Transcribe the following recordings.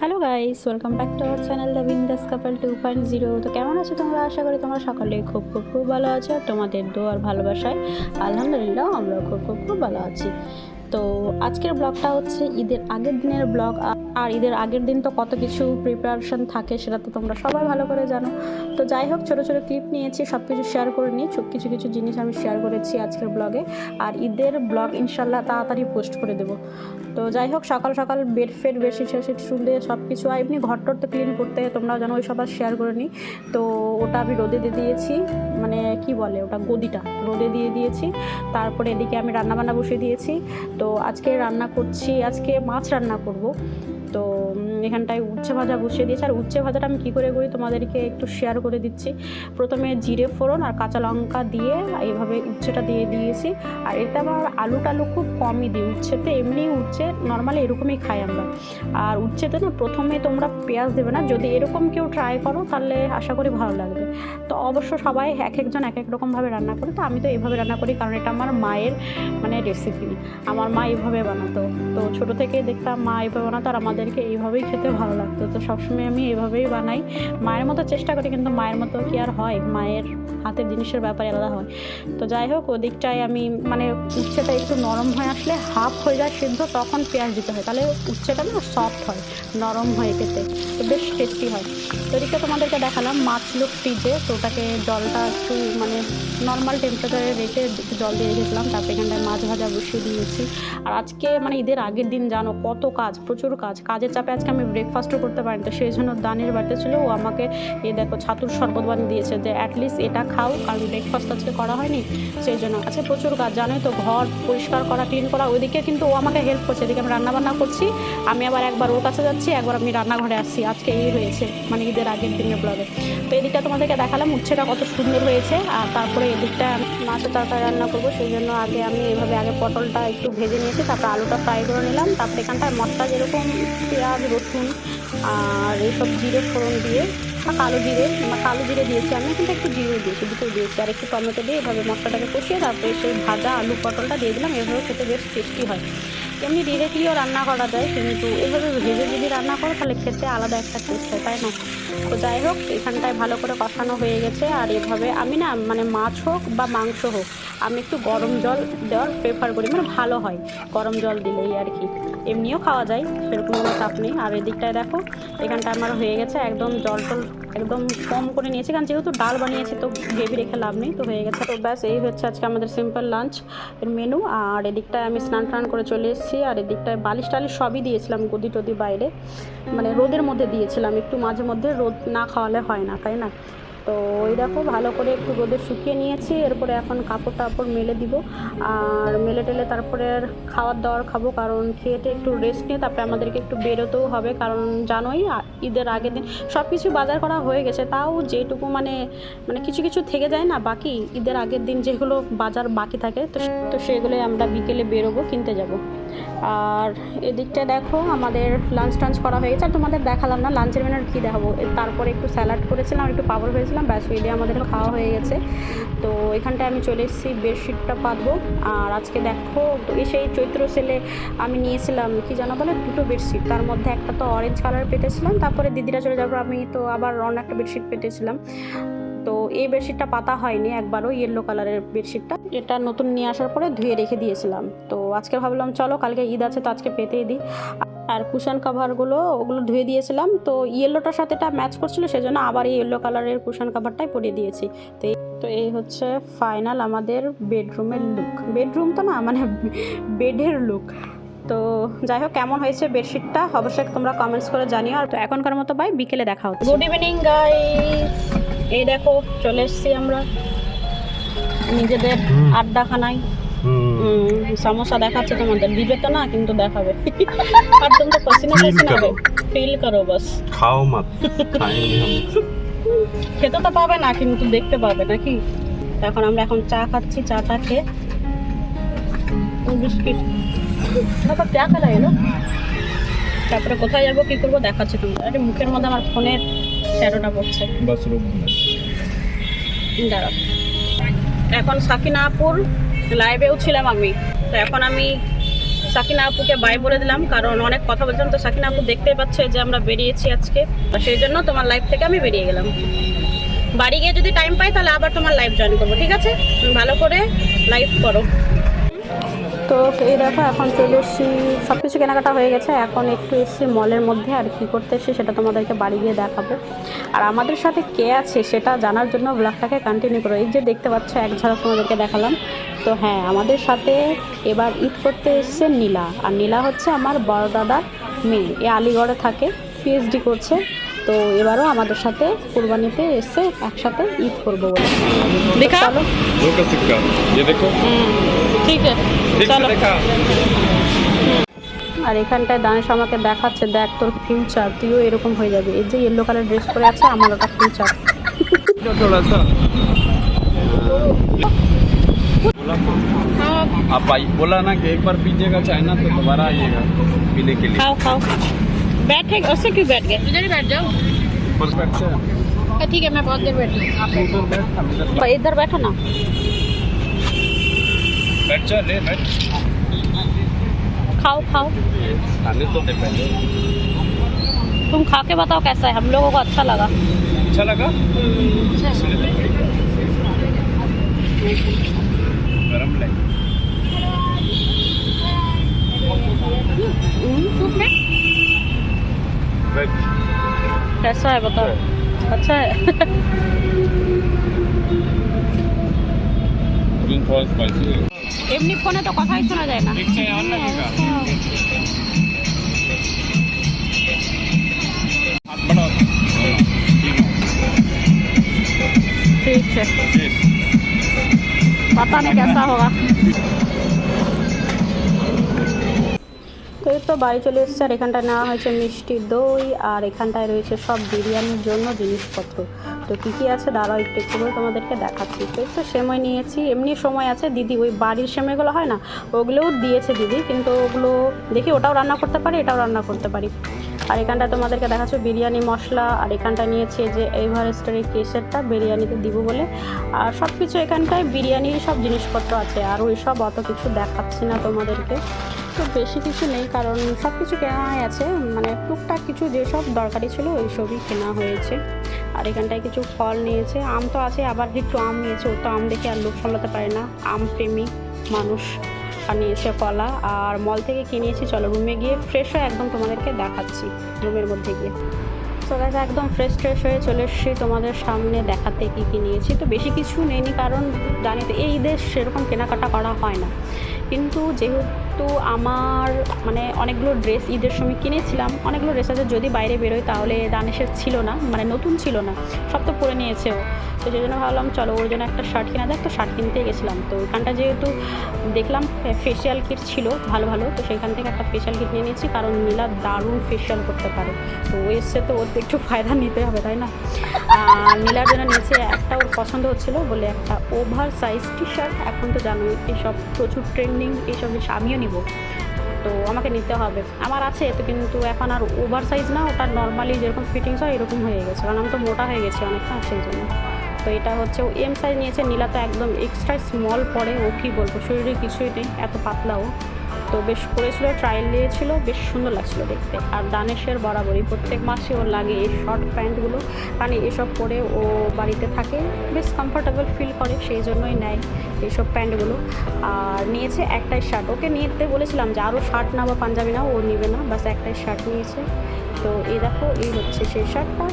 Hello guys, welcome back to our channel the Bindaas couple two point zero. তো কেমন আছো তোমরা? আশা করি তোমরা সকলে খুব খুব খুব ভালো আছো আর তোমাদের দোয়ার ভালোবাসায়। আলহামদুলিল্লাহ আমরা খুব খুব খুব ভালো আছি। তো আজকের ব্লগটা হচ্ছে ঈদের আগের দিনের ব্লগ। আর ঈদের আগের দিন তো কত কিছু প্রিপারেশন থাকে সেটা তো তোমরা সবাই ভালো করে জানো। তো যাই হোক, ছোটো ছোটো ক্লিপ নিয়েছি সব কিছু শেয়ার করে নিই। কিছু কিছু জিনিস আমি শেয়ার করেছি আজকের ব্লগে আর ঈদের ব্লগ ইনশাল্লাহ তাড়াতাড়ি পোস্ট করে দেবো। তো যাই হোক, সকাল সকাল বেড ফেড বেশি শেষে শুনলে সব কিছু আর এমনি ঘর টর তো ক্লিন করতে তোমরাও জানো, ওই সব আর শেয়ার করে নিই। তো ওটা আমি রোদে দিয়ে দিয়েছি মানে কি বলে ওটা, গদিটা রোদে দিয়ে দিয়েছি। তারপরে এদিকে আমি রান্না বান্না বসিয়ে দিয়েছি। তো আজকে রান্না করছি, আজকে মাছ রান্না করব। তো উম, এখানটায় উচ্ছে ভাজা বসিয়ে দিয়েছি। আর উচ্ছে ভাজাটা আমি কী করে করি তোমাদেরকে একটু শেয়ার করে দিচ্ছি। প্রথমে জিরে ফোড়ন আর কাঁচা লঙ্কা দিয়ে এইভাবে উচ্ছেটা দিয়ে দিয়েছি। আর এতে আবার আলু টালু খুব কমই দিই। উচ্ছেতে এমনি উচ্ছে নর্মালি এরকমই খাই আমরা। আর উচ্ছেতে না প্রথমে তোমরা পেঁয়াজ দেবে না। যদি এরকম কেউ ট্রাই করো তাহলে আশা করি ভালো লাগবে। তো অবশ্য সবাই এক একজন এক এক রকমভাবে রান্না করে। তো আমি তো এইভাবে রান্না করি কারণ এটা আমার মায়ের মানে রেসিপি আমার মা এইভাবে বানাতো। তো ছোটো থেকে দেখতাম মা এইভাবে বানাতো আর আমাদেরকে এইভাবেই খেতে ভালো লাগতো। তো সবসময় আমি এভাবেই বানাই। মায়ের মতো চেষ্টা করি, কিন্তু মায়ের মতো কি আর হয়? মায়ের হাতের জিনিসের ব্যাপারে আলাদা হয়। তো যাই হোক, ওদিকটায় আমি মানে উচ্ছেটা একটু নরম হয়ে আসলে হাফ হয়ে যায় সিদ্ধ, তখন পেঁয়াজ দিতে হয়। তাহলে উচ্ছেটা না সফট হয়, নরম হয়ে খেতে। তো বেশ টেস্টি হয়। তো এদিকে তোমাদেরকে দেখালাম, মাছ ছিল ফ্রিজে। তো ওটাকে জলটা একটু মানে নর্মাল টেম্পারেচারে রেখে জল দিয়ে রেখেছিলাম। তারপরে এখানটায় মাছ ভাজা বসিয়ে দিয়েছি। আর আজকে মানে ঈদের আগের দিন জানো, কত কাজ, প্রচুর কাজ। কাজের চাপে আজকে আমি ব্রেকফাস্টও করতে পারিনি। তো সেই জন্য দানের বাড়িতে ছিল, ও আমাকে, এই দেখো, ছাতুর শরবত বানিয়ে দিয়েছে যে অ্যাটলিস্ট এটা খাও, কারণ ব্রেকফাস্ট আজকে করা হয়নি। সেই জন্য আজকে প্রচুর কাজ জানোই তো, ঘর পরিষ্কার করা ক্লিন করা, ওইদিকে কিন্তু ও আমাকে হেল্প করছে। এদিকে আমি রান্নাবান্না করছি, আমি আবার একবার ওর কাছে যাচ্ছি, একবার আমি রান্নাঘরে আসছি। আজকে এই হয়েছে মানে ঈদের আগের দিনের ব্লগে তো এদিকটা তোমাদেরকে দেখালাম, উচ্ছেটা কত সুন্দর হয়েছে, আর তারপরে এদিকটা আমি মাছের তরকারি রান্না করব। সেই জন্য আগে আমি এভাবে আগে পটলটা একটু ভেজে নিয়েছি, তারপরে আলুটা ফ্রাই করে নিলাম, তারপরে এখানটায় মশলা যেরকম, পেঁয়াজ, রসুন আর এইসব জিরে ফোড়ন দিয়ে, বা কালো জিরে বা কালো জিরে দিয়েছি আমি, কিন্তু একটু জিরে দিয়েছি দুটো দিয়েছি। আর একটু টমেটো দিয়ে এভাবে মশলাটাকে কষিয়ে তারপরে সেই ভাজা আলু পটলটা দিয়ে দিলাম, এভাবে খেতে বেশ টেস্টি হয়। এমনি ডিরেক্টলিও রান্না করা যায়, কিন্তু এভাবে ভেজে যদি রান্না করো, তাহলে খেতে আলাদা একটা টেস্ট হয়, তাই না? তো যাই হোক, এখানটায় ভালো করে কষানো হয়ে গেছে। আর এভাবে আমি না মানে মাছ হোক বা মাংস হোক, আমি একটু গরম জল দেওয়ার প্রেফার করি। মানে ভালো হয় গরম জল দিলেই আর কি। এমনিও খাওয়া যায়, সেরকম কোনো চাপ নেই। আর এদিকটায় দেখো, এখানটা আমার হয়ে গেছে একদম জল টল একদম কম করে নিয়েছি। কারণ যেহেতু ডাল বানিয়েছি, তো গ্রেভি রেখে লাভ নেই, তো হয়ে গেছে। তো ব্যাস, এই হচ্ছে আজকে আমাদের সিম্পল লাঞ্চ এর মেনু আর এদিকটায় আমি স্নান টান করে চলে এসেছি। আর এদিকটায় বালিশ টালিশ সবই দিয়েছিলাম গদি টদি বাইরে। মানে রোদের মধ্যে দিয়েছিলাম, একটু মাঝে মধ্যে রোদ না খাওয়ালে হয় না তাই না? তো ওই দেখো ভালো করে একটু রোদে শুকিয়ে নিয়েছি, এরপরে এখন কাপড় টাপড় মেলে দিব। আর মেলে টেলে তারপরে খাওয়ার দাওয়ার খাব, কারণ খেয়েতে একটু রেস্ট নিয়ে তারপরে আমাদেরকে একটু বেরোতেও হবে, কারণ জানোই ঈদের আগের দিন সব কিছু বাজার করা হয়ে গেছে, তাও যেটুকু মানে মানে কিছু কিছু থেকে যায় না, বাকি ঈদের আগের দিন যেগুলো বাজার বাকি থাকে, তো তো সেগুলোই আমরা বিকেলে বেরোবো, কিনতে যাব। আর এদিকটা দেখো, আমাদের লাঞ্চ টাঞ্চ করা হয়ে গেছে, আর তোমাদের দেখালাম না লাঞ্চের মেনুর কী দেখাবো তারপরে একটু স্যালাড করেছিলাম একটু পাপড় ভেজেছিলাম ব্যাস ওই দিয়ে আমাদের খাওয়া হয়ে গেছে। তো এখানটায় আমি চলে এসেছি, বেডশিটটা পাতবো। আর আজকে দেখো এই চৈত্র সেলে আমি নিয়েছিলাম, কি জানো বলে, দুটো বেডশিট। তার মধ্যে একটা তো অরেঞ্জ কালার পেতেছিলাম, তারপরে দিদিরা চলে যাবার আমি তো আবার অন্য একটা বেডশিট পেতেছিলাম। তো এই বেডশিটটা পাতা হয়নি, একবারও ইয়েলো কালারের বেডশিটটা। এটা নতুন নিয়ে আসার পরে ধুয়ে রেখে দিয়েছিলাম। তো আজকে ভাবলাম, চলো, কালকে ঈদ আছে, তো আজকে পেতেই দিই। আর কুশন কাভারগুলো ওগুলো ধুয়ে দিয়েছিলাম। তো ইয়েলোটার সাথে এটা ম্যাচ করছিল সেজন্য আবার এই ইয়েলো কালারের কুশন কাভারটাই পরিয়ে দিয়েছি। তো এই তো এই হচ্ছে ফাইনাল আমাদের বেডরুমের লুক বেডরুম তো না মানে বেডের লুক তো যাই হোক কেমন হয়েছে বেডশিটটা অবশ্যই তোমরা কমেন্টস করে জানিও। আর তো এখনকার মতো বাই বিকেলে দেখা হচ্ছে। গুড ইভিনিং গাইস এই দেখো চলে এসেছি আমরা নিজেদের আড্ডাখানায়। সমস্যা দেখাচ্ছে তোমাদের। দিবে তো না কিন্তু দেখাবে। আর তোমরা পসিনা পসিনা হবে। ফিল করো বাস। খাও মত খেতে তো পাবে না কিন্তু দেখতে পাবে নাকি? এখন আমরা এখন চা খাচ্ছি চা টা খেয়ে বিস্কিট। চা খেলা এলো। তারপরে কোথায় যাব কি করব দেখাচ্ছে তোমরা আরে মুখের মধ্যে আমার ফোনের শ্যাডোটা পড়ছে। দাঁড়াও। এখন সাকিনাপুর লাইভেও ছিলাম আমি। তো এখন আমি সাকিনা আপুকে বাই বলে দিলাম, কারণ অনেক কথা বলছিলাম, তো সাকিনা আপু দেখতেই পাচ্ছে যে আমরা বেরিয়েছি আজকে। সেই জন্য তোমার লাইফ থেকে আমি বেরিয়ে গেলাম। বাড়ি গিয়ে যদি টাইম পাই, তাহলে আবার তোমার লাইভ জয়েন করব, ঠিক আছে? ভালো করে লাইভ করো। তো এই দেখো, এখন চলে এসেছি। সব কিছু কেনাকাটা হয়ে গেছে। এখন একটু এসেছি মলের মধ্যে, আর কি করতে এসেছি সেটা তোমাদেরকে বাড়ি গিয়ে দেখাবো। আর আমাদের সাথে কে আছে, সেটা জানার জন্য ব্লগটাকে কন্টিনিউ করো। এই যে দেখতে পাচ্ছ, এক ঝলক তোমাদেরকে দেখালাম। তো হ্যাঁ আমাদের সাথে এবার ঈদ করতে এসছে নীলা। আর নীলা হচ্ছে আমার বড় দাদার মেয়ে। এ আলিগড়ে থাকে পিএইচডি করছে। তো এবারও আমাদের সাথে কুরবানিতে এসে একসাথে ঈদ করব বলে। ঠিক আছে। আর এখানটায় দানেশ আমাকে দেখাচ্ছে দেখ তোর ফিউচার তুইও এরকম হয়ে যাবে। এই যে ইয়েলো কালার ড্রেস পরে আছে আমার ওটা ফিউচার आप आई बोला ना कि एक बार पीजिएगा चाइना तो दोबारा आइएगा पीने के लिए। खाओ खाओ। बैठे उससे क्यों बैठ गए। इधर ही बैठ जाओ। अच्छा, ठीक है मैं बहुत देर बैठी आप इधर बैठो ना। बैठ जा ले बैठ। खाओ खाओ। खाने तो दे पहले। तुम खा के बताओ कैसा है। हम लोगों को अच्छा लगा। अच्छा लगा? अच्छा। ले बैठ कैसा है बताओ अच्छा है ग्रीन थोड़ा स्पाइसी है এমনি ফোনে তো কথাই শোনা যায় না एक चाय और लगेगा हाथ बढ़ाओ ठीक है ঠিক আছে ठीक पता नहीं कैसा होगा তো এই তো বাড়ি চলে এসেছে আর এখানটায় নেওয়া হয়েছে মিষ্টি দই আর এখানটায় রয়েছে সব বিরিয়ানির জন্য জিনিসপত্র তো কী কী আছে দাঁড়াও একটু একটু করে তোমাদেরকে দেখাচ্ছি তো এই তো সেময় নিয়েছি এমনি সময় আছে দিদি ওই বাড়ির সেময়গুলো হয় না ওগুলোও দিয়েছে দিদি কিন্তু ওগুলো দেখি ওটাও রান্না করতে পারি এটাও রান্না করতে পারি আর এখানটায় তোমাদেরকে দেখাচ্ছি বিরিয়ানি মশলা, আর এখানটা নিয়েছি যে এভারেস্টের কেসেরটা বিরিয়ানিতে দিব বলে। আর সব কিছু এখানটায় বিরিয়ানির সব জিনিসপত্র আছে, আর ওই সব অত কিছু দেখাচ্ছি না তোমাদেরকে। তো বেশি কিছু নেই, কারণ সব কিছু কেনাই আছে। মানে টুকটাক কিছু যেসব দরকারি ছিল, ওই সবই কেনা হয়েছে। আর এখানটায় কিছু ফল নিয়েছে, আম তো আছে, আবার একটু আম নিয়েছে, ও তো আম দেখে আর লোক সামলাতে পারে না। আম প্রেমী মানুষ। নিয়েছে কলা আর মল থেকে কিনেছি চলো রুমে গিয়ে ফ্রেশ হয়ে একদম তোমাদেরকে দেখাচ্ছি রুমের মধ্যে গিয়ে। তো দেখা একদম ফ্রেশ ট্রেশ হয়ে চলে এসেছি তোমাদের সামনে দেখাতে কী কী নিয়েছি। তো বেশি কিছু নেইনি, কারণ জানি তো এই ঈদের সেরকম কেনাকাটা করা হয় না। কিন্তু যেহেতু আমার মানে অনেকগুলো ড্রেস ঈদের সময় কিনেছিলাম, অনেকগুলো ড্রেস আছে, যদি বাইরে বেরোয় তাহলে দানেশের ছিল না মানে নতুন ছিল না, সব তো পরে নিয়েছে তো সেই জন্য ভাবলাম চলো ওর জন্য একটা শার্ট কিনা যাক। তো শার্ট কিনতে গেছিলাম। তো ওখানটা যেহেতু দেখলাম ফেসিয়াল কিট ছিল, ভালো ভালো। তো সেখান থেকে একটা ফেসিয়াল কিট নিয়ে নিয়েছি, কারণ নীলা দারুণ ফেসিয়াল করতে পারে। তো ও এসছে তো, ওর একটু ফায়দা নিতে হবে, তাই না? নীলার জন্য নিয়েছে একটা ওর পছন্দ হচ্ছিল বলে একটা ওভার সাইজ টি শার্ট এখন তো জানোই, এইসব প্রচুর ট্রেন্ডিং এইসব জিনিস আমিও নিব। তো আমাকে নিতে হবে। আমার আছে, তো কিন্তু এখন আর ওভার সাইজ না, ওটা নর্মালি যেরকম ফিটিংস হয়, এরকম হয়ে গেছে। কারণ আমি তো মোটা হয়ে গেছি অনেকটা, সেই জন্য। তো এটা হচ্ছে, ও এম সাইজ নিয়েছে, নীলা তো একদম এক্সট্রা স্মল পরে, ও কী বলব, শরীরে কিছুই নেই, এত পাতলাও তো বেশ পরেছিল ট্রায়াল দিয়েছিল, বেশ সুন্দর লাগছিল দেখতে। আর দানেশের বরাবরই, প্রত্যেক মাসে ওর লাগে এই শর্ট প্যান্টগুলো। কারণ এসব পরে ও বাড়িতে থাকে, বেশ কমফোর্টেবল ফিল করে, সেই জন্যই নেয় এইসব প্যান্টগুলো। আর নিয়েছে একটাই শার্ট ওকে নিতে বলেছিলাম যে আরও শার্ট না বা পাঞ্জাবি না ও নেবে না, বাস একটাই শার্ট নিয়েছে। তো এই দেখো, এই হচ্ছে সেই শার্টটা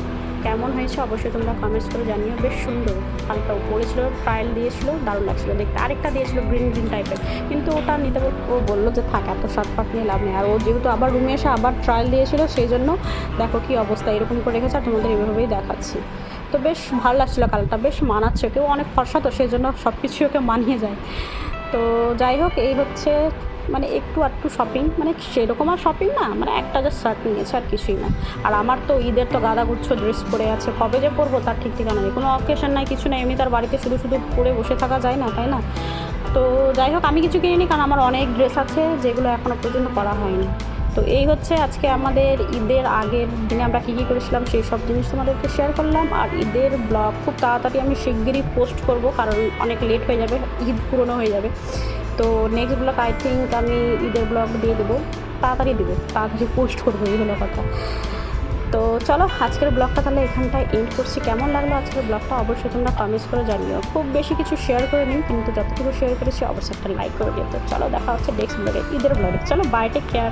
কেমন হয়েছে অবশ্যই তোমরা কমেন্টস করে জানিও। বেশ সুন্দর, হালকা পড়েছিল ট্রায়াল দিয়েছিল, দারুণ লাগছিল দেখতে। আরেকটা দিয়েছিল গ্রিন গ্রিন টাইপের কিন্তু ওটা নিতে ও বলল যে থাক, এত শার্ট নিয়ে লাভ নেই। আর ও যেহেতু আবার রুমে এসে আবার ট্রায়াল দিয়েছিল, সেই জন্য দেখো কি অবস্থা, এরকম করে রেখেছে, আর তোমাদের এভাবেই দেখাচ্ছি। তো বেশ ভালো লাগছিল কালারটা, বেশ মানাচ্ছে। কেউ অনেক ফর্সা তো, সেই জন্য সব কিছু ওকে মানিয়ে যায়। তো যাই হোক, এই হচ্ছে মানে একটু আধটু শপিং মানে সেরকম আর শপিং না মানে একটা জাস্ট শার্ট নিয়েছে আর কিছুই না। আর আমার তো ঈদের তো গাদা গুচ্ছ ড্রেস পরে আছে, কবে যে পরবো তার ঠিক ঠিকানা নেই। কোনো অকেশন নাই, কিছু নেই, এমনি তার বাড়িতে শুধু শুধু পরে বসে থাকা যায় না, তাই না? তো যাই হোক, আমি কিছু কিনিনি কারণ আমার অনেক ড্রেস আছে যেগুলো এখনও পর্যন্ত করা হয়নি। তো এই হচ্ছে আজকে আমাদের ঈদের আগের দিনে আমরা কী কী করেছিলাম, সেই সব জিনিস তোমাদেরকে শেয়ার করলাম। আর ঈদের ব্লগ খুব তাড়াতাড়ি আমি শিগগিরই পোস্ট করব, কারণ অনেক লেট হয়ে যাবে, ঈদ পুরনো হয়ে যাবে। তো নেক্সট ব্লগ আই থিঙ্ক আমি ঈদের ব্লগ দিয়ে দেবো। তাড়াতাড়ি দেবো, তাড়াতাড়ি পোস্ট করব এই হলো কথা। তো চলো, আজকের ব্লগটা তাহলে এখানটায় এন্ড করছি। কেমন লাগল আজকের ব্লগটা অবশ্যই তোমরা কমেন্টস করে জানিও। খুব বেশি কিছু শেয়ার করে নিন কিন্তু যতটুকু শেয়ার করেছি, অবশ্যই একটা লাইক করে দিও। তো চলো, দেখা হচ্ছে নেক্সট ব্লগে ঈদের ব্লগে চলো বাই টেক কেয়ার